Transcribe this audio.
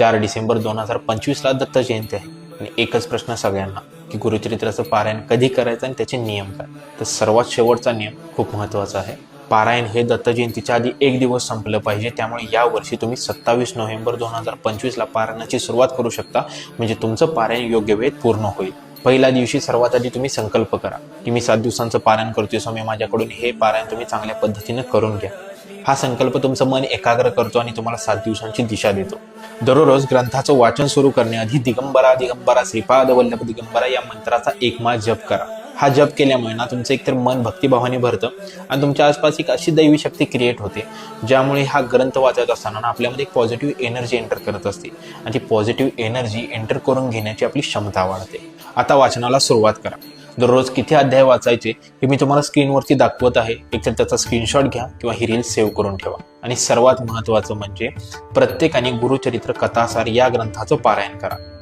चार डिसेंबर दोन हजार पंचवीसला दत्त जयंती आहे. आणि एकच प्रश्न सगळ्यांना की गुरुचरित्राचं पारायण कधी करायचं आणि त्याचे नियम काय? तर सर्वात शेवटचा नियम खूप महत्त्वाचा आहे. पारायण हे दत्त जयंतीच्या आधी एक दिवस संपलं पाहिजे त्यामुळे यावर्षी तुम्ही सत्तावीस नोव्हेंबर दोन हजार पंचवीसला पारायणाची सुरुवात करू शकता. म्हणजे तुमचं पारायण योग्य वेळेत पूर्ण होईल. पहिल्या दिवशी सर्वात आधी तुम्ही संकल्प करा की मी सात दिवसांचं पारायण करतोय स्वामी माझ्याकडून हे पारायण तुम्ही चांगल्या पद्धतीने करून घ्या. हा संकल्प तुमचं मन एकाग्र करतो आणि तुम्हाला सात दिवसांची दिशा देतो. दररोज ग्रंथाचं वाचन सुरू करण्याआधी दिगंबरा दिगंबरा श्रीपाद वल्लभ दिगंबरा या मंत्राचा एकमा जप करा. हा जप केल्यामुळे ना तुमचं एकतर मन भक्तिभावाने भरतं आणि तुमच्या आसपास एक अशी दैवी शक्ती क्रिएट होते ज्यामुळे हा ग्रंथ वाचत असताना आपल्यामध्ये एक पॉझिटिव्ह एनर्जी एंटर करत असते आणि ती पॉझिटिव्ह एनर्जी एंटर करून घेण्याची आपली क्षमता वाढते. आता वाचनाला सुरुवात करा. दररोज किती अध्याय वाचायचे हे मी तुम्हाला स्क्रीनवरती दाखवत आहे. एकतर त्याचा स्क्रीनशॉट घ्या किंवा ही रील सेव्ह करून ठेवा. आणि सर्वात महत्त्वाचं म्हणजे प्रत्येकाने गुरुचरित्र कथासार या ग्रंथाचं पारायण करा.